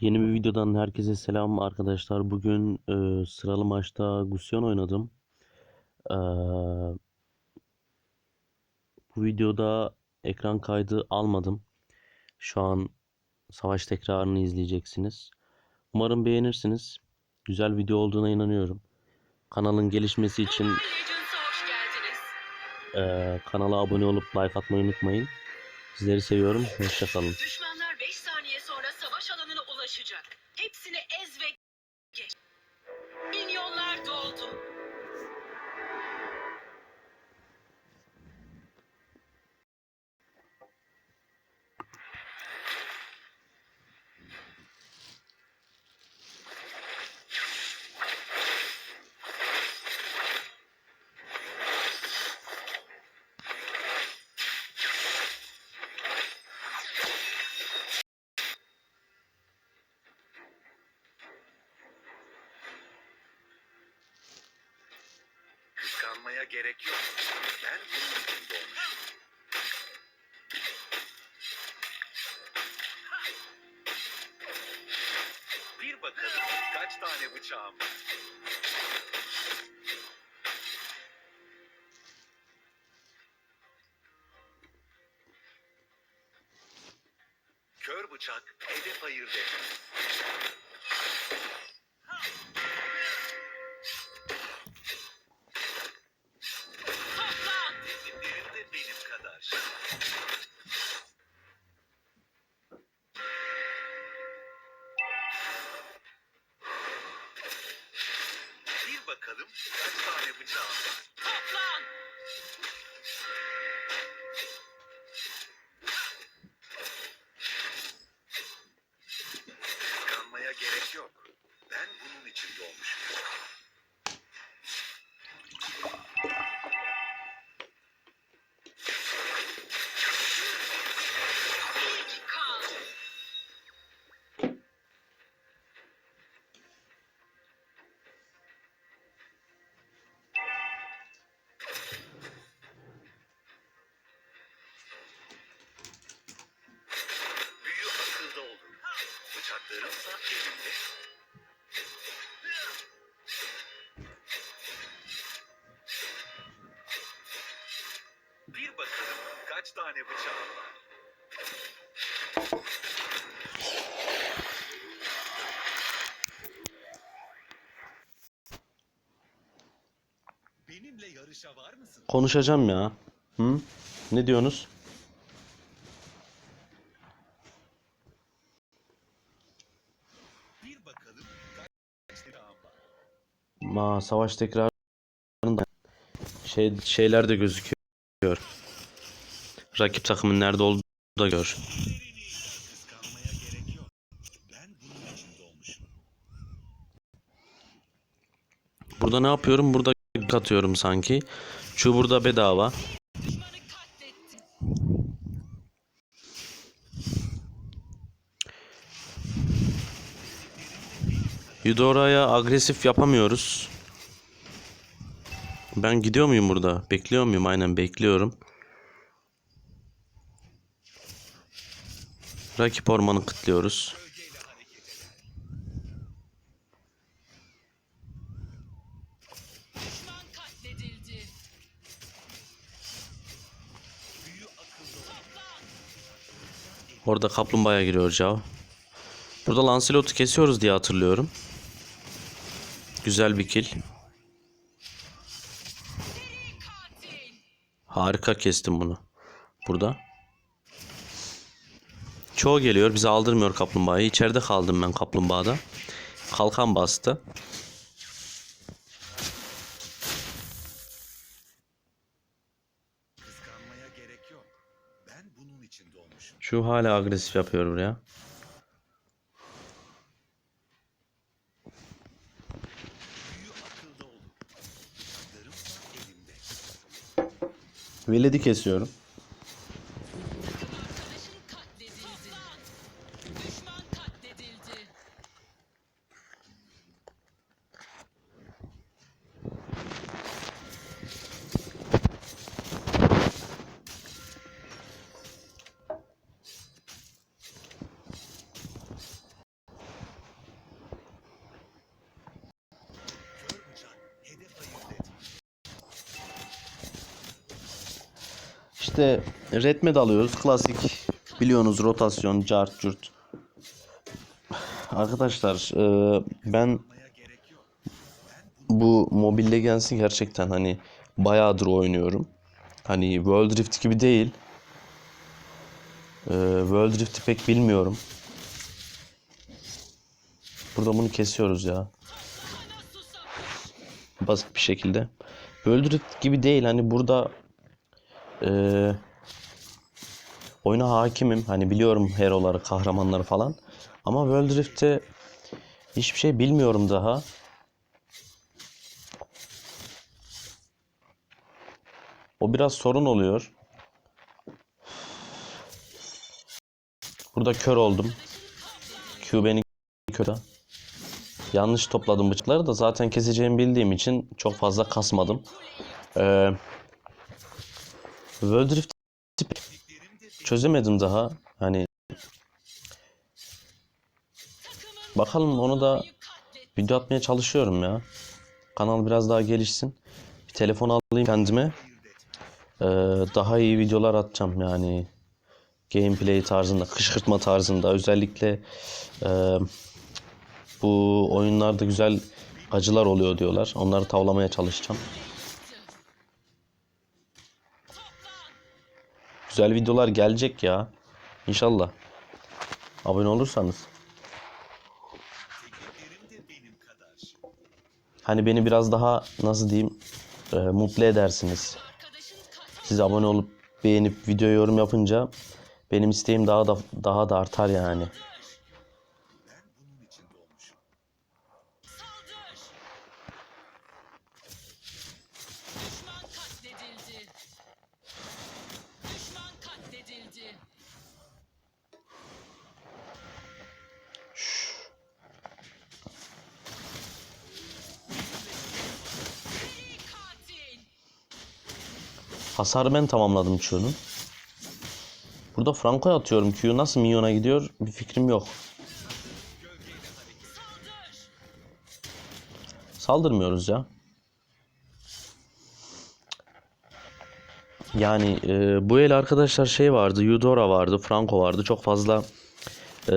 Yeni bir videodan herkese selam arkadaşlar. Bugün e, sıralı maçta Gusyon oynadım. E, bu videoda ekran kaydı almadım. Şu an savaş tekrarını izleyeceksiniz. Umarım beğenirsiniz. Güzel video olduğuna inanıyorum. Kanalın gelişmesi için e, kanala abone olup like atmayı unutmayın. Sizleri seviyorum. Hoşçakalın. Gerek yok. Ben bunun için doğmuşum. Bir bakalım kaç tane bıçağım var. Kör bıçak hedef ayırt etmez. Doğmuşum. İlk kan. Büyü akılda olur. Bıçaklarımsa elimde. Benimle yarışa var mısın? Konuşacağım ya. Hı? Ne diyorsunuz? Bir bakalım. Ma savaş tekrarında şey şeyler de gözüküyor. Rakip takımın nerede olduğunu da gör. Burada ne yapıyorum? Burada katıyorum sanki. Şu burada bedava. Eudora'ya agresif yapamıyoruz. Ben gidiyor muyum burada? Bekliyor muyum? Aynen bekliyorum. Rakip ormanı kıtlıyoruz. Orada kaplumbağaya giriyor Cao. Burada Lancelot'u kesiyoruz diye hatırlıyorum. Güzel bir kill. Harika kestim bunu. Burada. Çoğu geliyor. Bizi aldırmıyor kaplumbağayı. İçeride kaldım ben kaplumbağada. Kalkan bastı. Şu hala agresif yapıyor buraya. Veledi kesiyorum. İşte retme alıyoruz. Klasik biliyorsunuz rotasyon, cart, cürt. Arkadaşlar e, ben bu Mobile Legends'i gerçekten hani bayağıdır oynuyorum. Hani World Rift gibi değil. Ee, World Rift'i pek bilmiyorum. Burada bunu kesiyoruz ya. Basit bir şekilde. World Rift gibi değil. Hani burada ee, oyuna hakimim. Hani biliyorum hero'ları, kahramanları falan. Ama World Rift'te hiçbir şey bilmiyorum daha. O biraz sorun oluyor. Burada kör oldum. Q beni kör. Yanlış topladım bıçakları da zaten keseceğimi bildiğim için çok fazla kasmadım. Ee, World Rift çözemedim daha. Hani bakalım onu da video atmaya çalışıyorum ya. Kanal biraz daha gelişsin. Bir telefon alayım kendime. Ee, daha iyi videolar atacağım yani gameplay tarzında, kışkırtma tarzında özellikle e, bu oyunlarda güzel acılar oluyor diyorlar. Onları tavlamaya çalışacağım. Güzel videolar gelecek ya. İnşallah. Abone olursanız. Hani beni biraz daha nasıl diyeyim e, mutlu edersiniz. Siz abone olup beğenip video yorum yapınca benim isteğim daha da daha da artar yani. Hasarı ben tamamladım Q'nun. Burada Franco'ya atıyorum Q nasıl minyona gidiyor bir fikrim yok. Saldır. Saldırmıyoruz ya. Yani e, bu el arkadaşlar şey vardı, Eudora vardı, Franco vardı. Çok fazla e,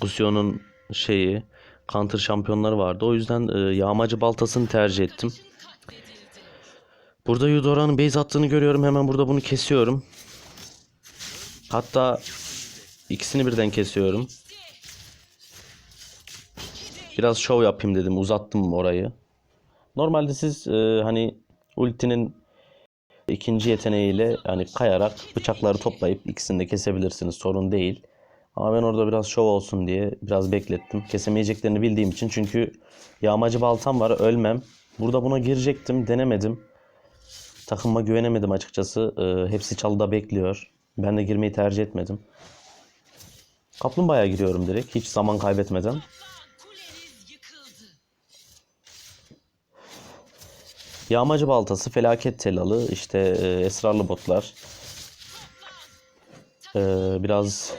Gusion'un şeyi, counter şampiyonları vardı. O yüzden e, yağmacı baltasını tercih ettim. Burada Eudora'nın base attığını görüyorum. Hemen burada bunu kesiyorum. Hatta ikisini birden kesiyorum. Biraz şov yapayım dedim. Uzattım orayı. Normalde siz e, hani ultinin ikinci yeteneğiyle hani kayarak bıçakları toplayıp ikisini de kesebilirsiniz. Sorun değil. Ama ben orada biraz şov olsun diye biraz beklettim. Kesemeyeceklerini bildiğim için. Çünkü yağmacı baltam var. Ölmem. Burada buna girecektim. Denemedim. Takıma güvenemedim açıkçası. Ee, hepsi çalıda bekliyor. Ben de girmeyi tercih etmedim. Kaplumbağaya giriyorum direkt. Hiç zaman kaybetmeden. Yağmacı baltası, felaket telalı, işte e, esrarlı botlar. Ee, biraz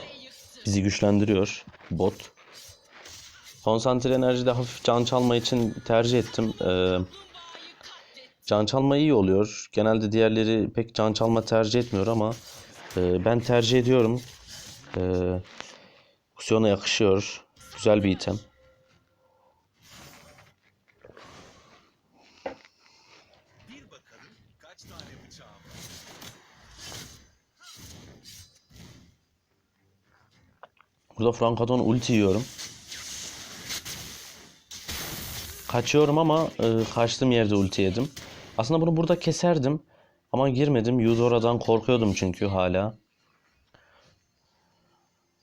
bizi güçlendiriyor bot. Konsantre enerjide hafif can çalma için tercih ettim. Ee, can çalma iyi oluyor. Genelde diğerleri pek can çalma tercih etmiyor ama e, ben tercih ediyorum. Ee, Kusyona yakışıyor. Güzel bir item. Burada Frankadon ulti yiyorum. Kaçıyorum ama e, kaçtığım yerde ulti yedim. Aslında bunu burada keserdim. Ama girmedim. Eudora'dan korkuyordum çünkü hala.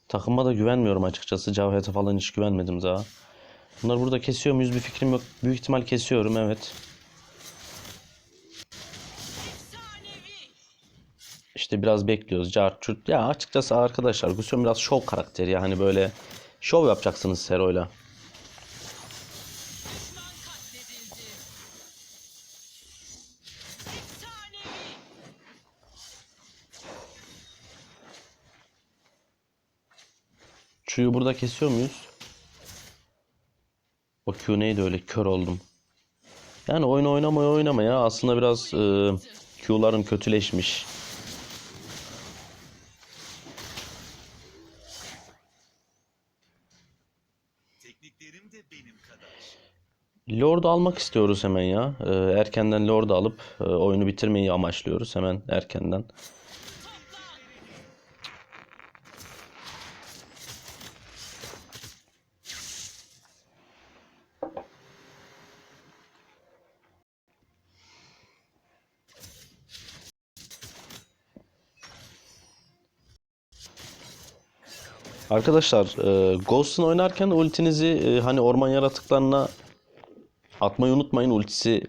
Takıma da güvenmiyorum açıkçası. Cavhet'e falan hiç güvenmedim daha. Bunları burada kesiyor muyuz bir fikrim yok. Büyük ihtimal kesiyorum evet. İşte biraz bekliyoruz. Cart. Ya açıkçası arkadaşlar Gusion biraz şov karakteri. Yani böyle şov yapacaksınız Sero'yla. Q'yu burada kesiyor muyuz? O Q neydi öyle kör oldum. Yani oyun oynamaya oynamaya aslında biraz e, Q'larım kötüleşmiş. Lord'u almak istiyoruz hemen ya. E, erkenden Lord'u alıp e, oyunu bitirmeyi amaçlıyoruz hemen erkenden. Arkadaşlar e, Ghost'un oynarken ultinizi e, hani orman yaratıklarına atmayı unutmayın. Ultisi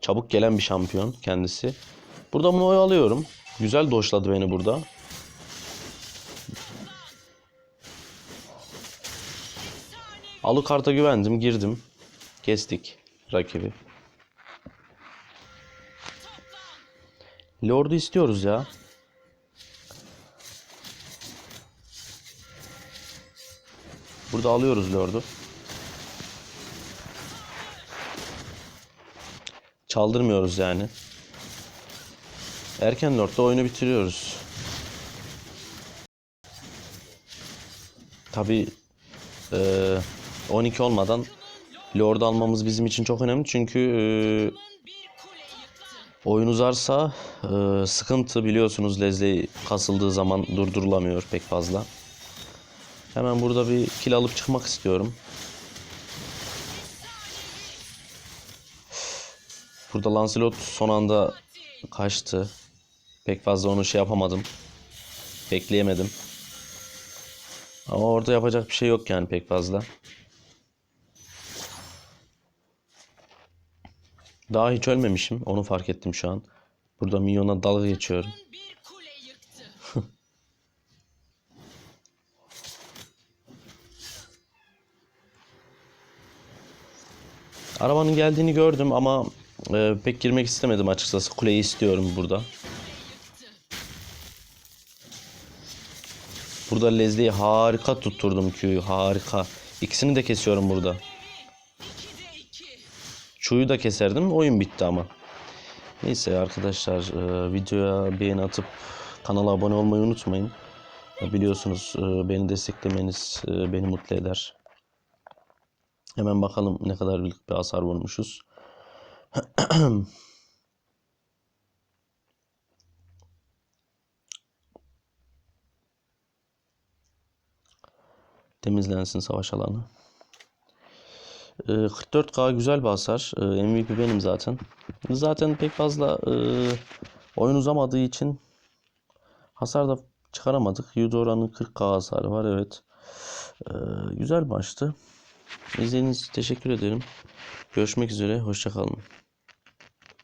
çabuk gelen bir şampiyon kendisi. Burada bunu alıyorum. Güzel doşladı beni burada. Alucard'a güvendim, girdim. Kestik rakibi. Lord'u istiyoruz ya. Burada alıyoruz Lord'u. Çaldırmıyoruz yani. Erken Lord'da oyunu bitiriyoruz. Tabi 12 olmadan Lord almamız bizim için çok önemli çünkü e, oyun uzarsa e, sıkıntı biliyorsunuz Leslie kasıldığı zaman durdurulamıyor pek fazla. Hemen burada bir kill alıp çıkmak istiyorum. Burada Lancelot son anda kaçtı. Pek fazla onu şey yapamadım. Bekleyemedim. Ama orada yapacak bir şey yok yani pek fazla. Daha hiç ölmemişim. Onu fark ettim şu an. Burada minyona dalga geçiyorum. Arabanın geldiğini gördüm ama e, pek girmek istemedim açıkçası. Kuleyi istiyorum burada. Burada Leslie'yi harika tutturdum Q'yu. Harika. İkisini de kesiyorum burada. Q'yu da keserdim. Oyun bitti ama. Neyse arkadaşlar e, videoya beğeni atıp kanala abone olmayı unutmayın. Biliyorsunuz e, beni desteklemeniz e, beni mutlu eder. Hemen bakalım ne kadar büyük bir hasar vurmuşuz. Temizlensin savaş alanı. Ee, 44k güzel bir hasar. Ee, MVP benim zaten. Zaten pek fazla e, oyun uzamadığı için hasar da çıkaramadık. Eudora'nın 40k hasarı var evet. Ee, güzel maçtı. İzlediğiniz için teşekkür ederim. Görüşmek üzere. Hoşçakalın.